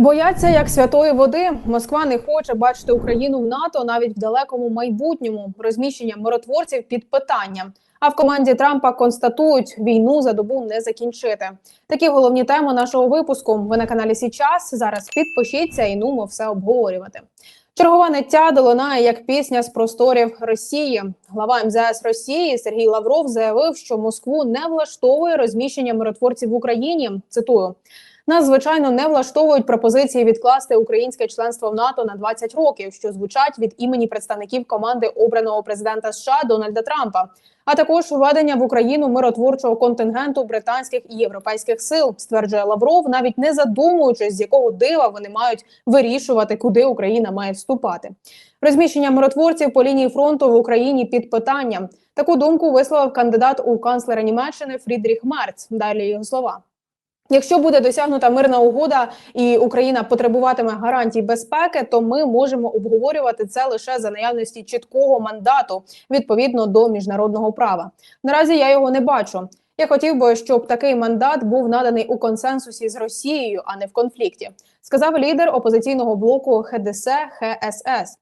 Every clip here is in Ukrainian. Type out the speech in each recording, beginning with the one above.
Бояться як святої води. Москва не хоче бачити Україну в НАТО навіть в далекому майбутньому. Розміщення миротворців під питанням. А в команді Трампа констатують, війну за добу не закінчити. Такі головні теми нашого випуску. Ви на каналі Січас. Зараз підпишіться і нумо все обговорювати. Чергова ниття долинає як пісня з просторів Росії. Глава МЗС Росії Сергій Лавров заявив, що Москву не влаштовує розміщення миротворців в Україні. Цитую. Нас звичайно не влаштовують пропозиції відкласти українське членство в НАТО на 20 років, що звучать від імені представників команди обраного президента США Дональда Трампа, а також введення в Україну миротворчого контингенту британських і європейських сил, стверджує Лавров, навіть не задумуючись, з якого дива вони мають вирішувати, куди Україна має вступати. Розміщення миротворців по лінії фронту в Україні під питанням. Таку думку висловив кандидат у канцлера Німеччини Фрідріх Мерц. Далі його слова. Якщо буде досягнута мирна угода і Україна потребуватиме гарантій безпеки, то ми можемо обговорювати це лише за наявності чіткого мандату відповідно до міжнародного права. Наразі я його не бачу. Я хотів би, щоб такий мандат був наданий у консенсусі з Росією, а не в конфлікті, сказав лідер опозиційного блоку ХДС ХСС.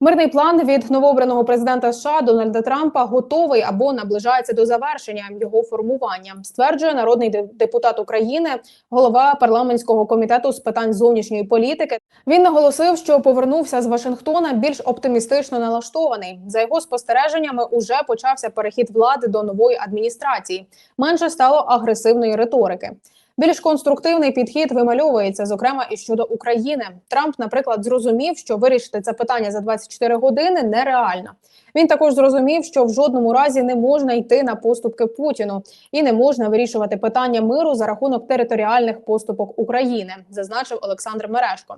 Мирний план від новообраного президента США Дональда Трампа готовий або наближається до завершення його формування. Стверджує народний депутат України, голова парламентського комітету з питань зовнішньої політики. Він наголосив, що повернувся з Вашингтона більш оптимістично налаштований. За його спостереженнями, уже почався перехід влади до нової адміністрації. Менше стало агресивної риторики. Більш конструктивний підхід вимальовується, зокрема і щодо України. Трамп, наприклад, зрозумів, що вирішити це питання за 24 години нереально. Він також зрозумів, що в жодному разі не можна йти на поступки Путіну і не можна вирішувати питання миру за рахунок територіальних поступок України, зазначив Олександр Мерешко.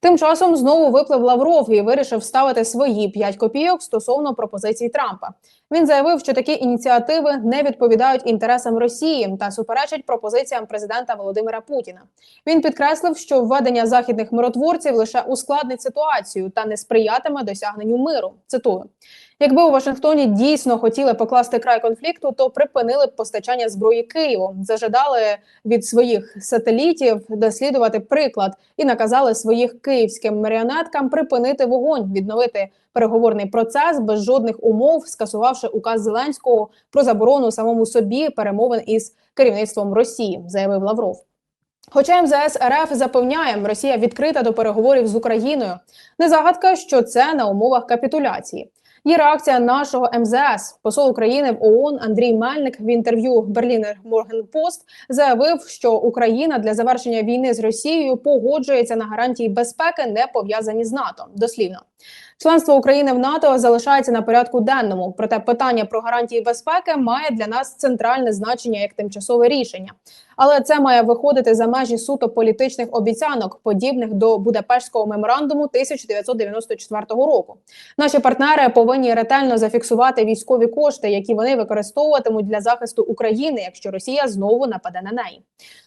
Тим часом знову виплив Лавров і вирішив ставити свої 5 копійок стосовно пропозицій Трампа. Він заявив, що такі ініціативи не відповідають інтересам Росії та суперечать пропозиціям президента Володимира Путіна. Він підкреслив, що введення західних миротворців лише ускладнить ситуацію та не сприятиме досягненню миру. Цитую. Якби у Вашингтоні дійсно хотіли покласти край конфлікту, то припинили б постачання зброї Києву, зажадали від своїх сателітів дослідувати приклад і наказали своїх київським маріонеткам припинити вогонь, відновити переговорний процес без жодних умов, скасувавши указ Зеленського про заборону самому собі перемовин із керівництвом Росії, заявив Лавров. Хоча МЗС РФ запевняє, Росія відкрита до переговорів з Україною. Не загадка, що це на умовах капітуляції. Є реакція нашого МЗС. Посол України в ООН Андрій Мельник в інтерв'ю Берлінер Морген Пост заявив, що Україна для завершення війни з Росією погоджується на гарантії безпеки, не пов'язані з НАТО. Дослівно. Членство України в НАТО залишається на порядку денному. Проте питання про гарантії безпеки має для нас центральне значення як тимчасове рішення. Але це має виходити за межі суто політичних обіцянок, подібних до Будапештського меморандуму 1994 року. Наші партнери повинні ретельно зафіксувати військові кошти, які вони використовуватимуть для захисту України, якщо Росія знову нападе на неї.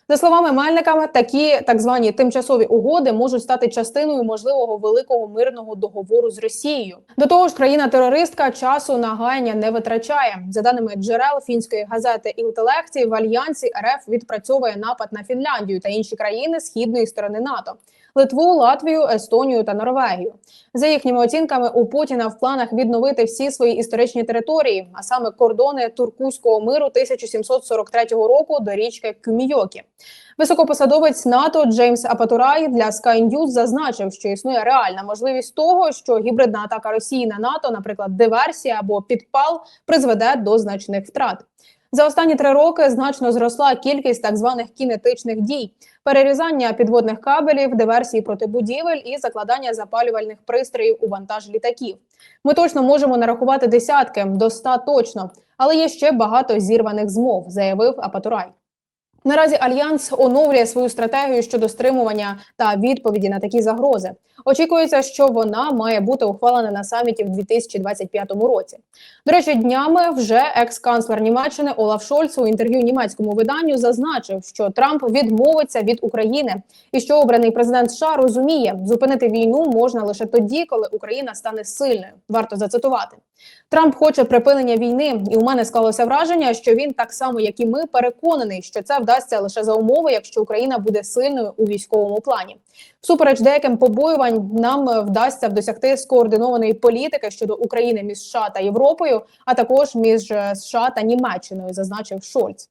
За словами Мельника, такі так звані тимчасові угоди можуть стати частиною можливого великого мирного договору з Росією. До того ж, країна-терористка часу на гаяння не витрачає. За даними джерел фінської газети «Інтелекції», в альянсі РФ відпрацьовує напад на Фінляндію та інші країни східної сторони НАТО. Литву, Латвію, Естонію та Норвегію за їхніми оцінками у Путіна в планах відновити всі свої історичні території, а саме кордони туркузького миру 1743 року до річки Кюмійокі. Високопосадовець НАТО Джеймс Апатурай для Sky News зазначив, що існує реальна можливість того, що гібридна атака Росії на НАТО, наприклад, диверсія або підпал, призведе до значних втрат. За останні три роки значно зросла кількість так званих кінетичних дій, перерізання підводних кабелів, диверсії проти будівель і закладання запалювальних пристроїв у вантаж літаків. Ми точно можемо нарахувати десятки до ста точно, але є ще багато зірваних змов, заявив Апатурай. Наразі альянс оновлює свою стратегію щодо стримування та відповіді на такі загрози. Очікується, що вона має бути ухвалена на саміті в 2025 році. До речі, днями вже екс-канцлер Німеччини Олаф Шольц у інтерв'ю німецькому виданню зазначив, що Трамп відмовиться від України, і що обраний президент США розуміє, зупинити війну можна лише тоді, коли Україна стане сильною. Варто зацитувати. Трамп хоче припинення війни, і у мене склалося враження, що він так само, як і ми, переконаний, що це вдасться лише за умови, якщо Україна буде сильною у військовому плані. Всупереч деяким побоювань, нам вдасться досягти скоординованої політики щодо України між США та Європою, а також між е, США та Німеччиною, зазначив Шольц.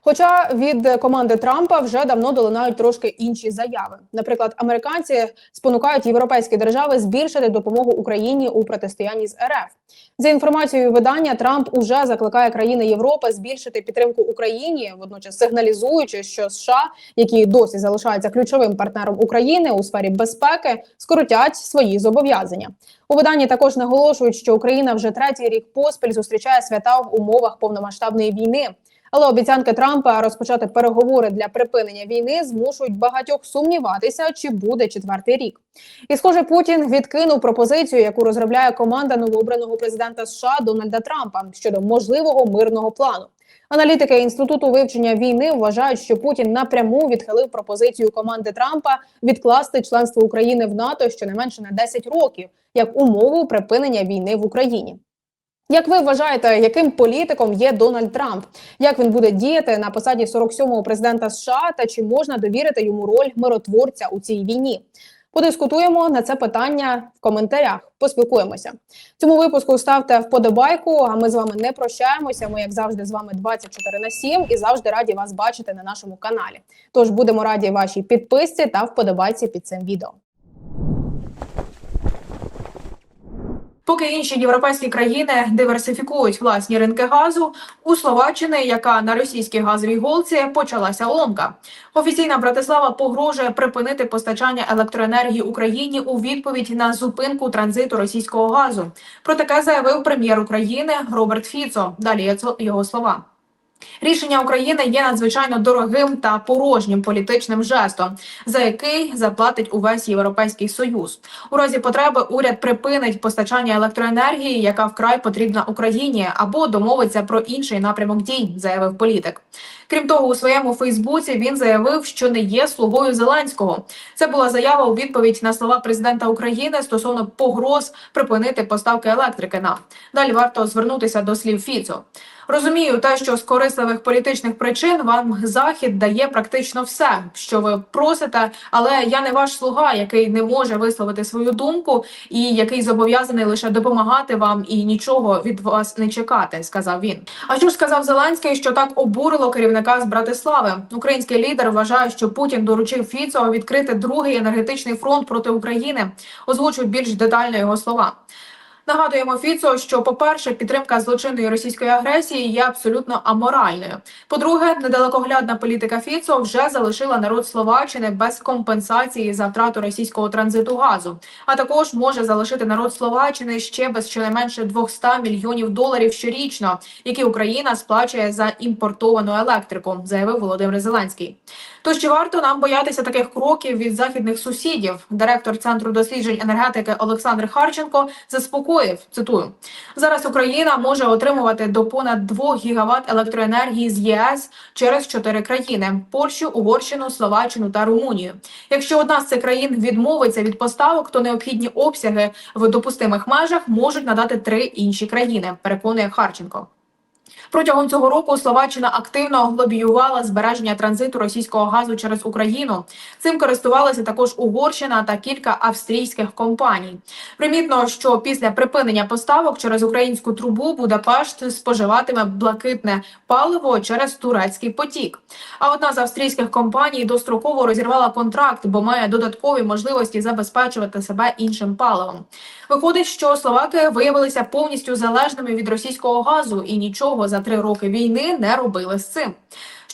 Хоча від команди Трампа вже давно долинають трошки інші заяви. Наприклад, американці спонукають європейські держави збільшити допомогу Україні у протистоянні з РФ. За інформацією видання, Трамп уже закликає країни Європи збільшити підтримку Україні, водночас сигналізуючи, що США, які досі залишаються ключовим партнером України у сфері безпеки, скоротять свої зобов'язання. У виданні також наголошують, що Україна вже третій рік поспіль зустрічає свята в умовах повномасштабної війни. Але обіцянки Трампа розпочати переговори для припинення війни змушують багатьох сумніватися, чи буде четвертий рік. І, схоже, Путін відкинув пропозицію, яку розробляє команда новообраного президента США Дональда Трампа щодо можливого мирного плану. Аналітики інституту вивчення війни вважають, що Путін напряму відхилив пропозицію команди Трампа відкласти членство України в НАТО щонайменше на 10 років як умову припинення війни в Україні. Як ви вважаєте, яким політиком є Дональд Трамп? Як він буде діяти на посаді 47-го президента США та чи можна довірити йому роль миротворця у цій війні? Подискутуємо на це питання в коментарях. Поспілкуємося. Цьому випуску ставте вподобайку. А ми з вами не прощаємося. Ми, як завжди, з вами 24 на 7 і завжди раді вас бачити на нашому каналі. Тож будемо раді вашій підписці та вподобайці під цим відео. Поки інші європейські країни диверсифікують власні ринки газу, у Словаччини, яка на російській газовій голці почалася ломка. Офіційна Братислава погрожує припинити постачання електроенергії Україні у відповідь на зупинку транзиту російського газу. Про таке заявив прем'єр України Роберт Фіцо. Далі його слова. Рішення України є надзвичайно дорогим та порожнім політичним жестом, за який заплатить увесь європейський союз. У разі потреби уряд припинить постачання електроенергії, яка вкрай потрібна Україні, або домовиться про інший напрямок дій, заявив політик. Крім того, у своєму Фейсбуці він заявив, що не є слугою Зеленського. Це була заява у відповідь на слова президента України стосовно погроз припинити поставки електрики. На далі варто звернутися до слів Фіцо. Розумію, те, що з корисливих політичних причин вам захід дає практично все, що ви просите, але я не ваш слуга, який не може висловити свою думку і який зобов'язаний лише допомагати вам і нічого від вас не чекати, сказав він. А що ж сказав Зеленський, що так обурило керівника з Братислави? Український лідер вважає, що Путін доручив Фіцо відкрити другий енергетичний фронт проти України. Озвучують більш детально його слова. Нагадуємо Фіцо, що, по-перше, підтримка злочинної російської агресії є абсолютно аморальною. По-друге, недалекоглядна політика Фіцо вже залишила народ Словаччини без компенсації за втрату російського транзиту газу, а також може залишити народ Словаччини ще без щонайменше 200 мільйонів доларів щорічно, які Україна сплачує за імпортовану електрику, заявив Володимир Зеленський. Тож чи варто нам боятися таких кроків від західних сусідів? Директор центру досліджень енергетики Олександр Харченко заспокоїв. Цитую зараз. Україна може отримувати до понад 2 гігават електроенергії з ЄС через чотири країни: Польщу, Угорщину, Словаччину та Румунію. Якщо одна з цих країн відмовиться від поставок, то необхідні обсяги в допустимих межах можуть надати три інші країни. Переконує Харченко. Протягом цього року Словаччина активно лобіювала збереження транзиту російського газу через Україну. Цим користувалися також Угорщина та кілька австрійських компаній. Примітно, що після припинення поставок через українську трубу Будапешт споживатиме блакитне паливо через турецький потік. А одна з австрійських компаній достроково розірвала контракт, бо має додаткові можливості забезпечувати себе іншим паливом. Виходить, що словаки виявилися повністю залежними від російського газу і нічого за три роки війни не робили з цим.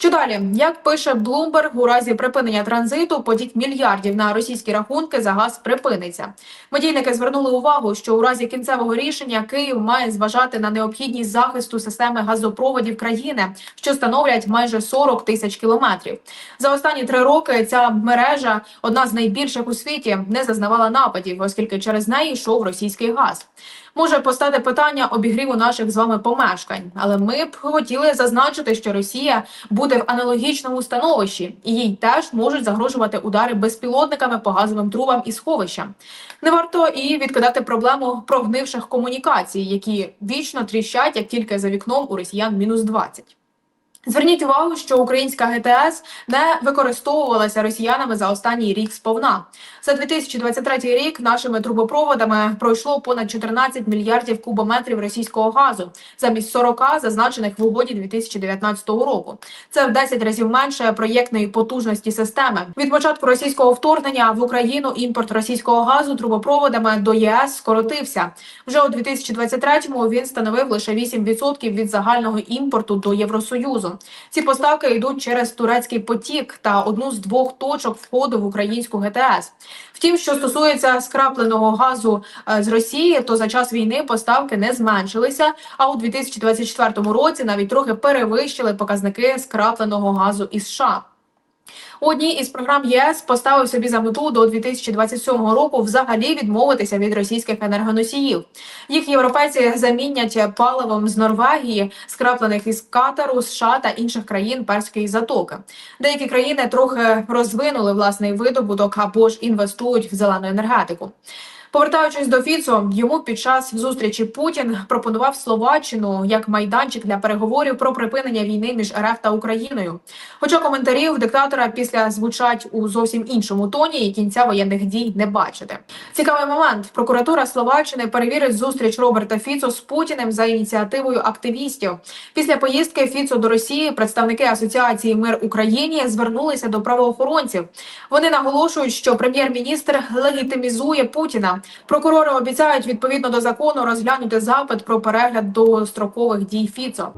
Що далі, як пише Bloomberg, у разі припинення транзиту потік мільярдів на російські рахунки за газ припиниться. Медійники звернули увагу, що у разі кінцевого рішення Київ має зважати на необхідність захисту системи газопроводів країни, що становлять майже 40 тисяч кілометрів. За останні три роки ця мережа, одна з найбільших у світі, не зазнавала нападів, оскільки через неї йшов російський газ. Може постати питання обігріву наших з вами помешкань, але ми б хотіли зазначити, що Росія буде бути в аналогічному становищі, і їй теж можуть загрожувати удари безпілотниками по газовим трубам і сховищам. Не варто і відкидати проблему прогнивших комунікацій, які вічно тріщать, як тільки за вікном у росіян мінус 20. Зверніть увагу, що українська ГТС не використовувалася росіянами за останній рік сповна. За 2023 рік нашими трубопроводами пройшло понад 14 мільярдів кубометрів російського газу замість 40 зазначених в угоді 2019 року. Це в 10 разів менше проєктної потужності системи. Від початку російського вторгнення в Україну імпорт російського газу трубопроводами до ЄС скоротився. Вже у 2023-му він становив лише 8% від загального імпорту до Євросоюзу. Ці поставки йдуть через турецький потік та одну з двох точок входу в українську ГТС. Втім, що стосується скрапленого газу е, з Росії, то за час війни поставки не зменшилися. А у 2024 році навіть трохи перевищили показники скрапленого газу із США. У одній із програм ЄС поставив собі за мету до 2027 року взагалі відмовитися від російських енергоносіїв. Їх європейці замінять паливом з Норвегії, скраплених із Катару, США та інших країн Перської затоки. Деякі країни трохи розвинули власний видобуток або ж інвестують в зелену енергетику. Повертаючись до Фіцо, йому під час зустрічі Путін пропонував Словаччину як майданчик для переговорів про припинення війни між РФ та Україною. Хоча коментарів диктатора після звучать у зовсім іншому тоні і кінця воєнних дій не бачити. Цікавий момент. Прокуратура Словаччини перевірить зустріч Роберта Фіцо з Путіним за ініціативою активістів. Після поїздки Фіцо до Росії представники асоціації Мир Україні звернулися до правоохоронців. Вони наголошують, що прем'єр-міністр легітимізує Путіна. Прокурори обіцяють відповідно до закону розглянути запит про перегляд довгострокових дій Фіцо.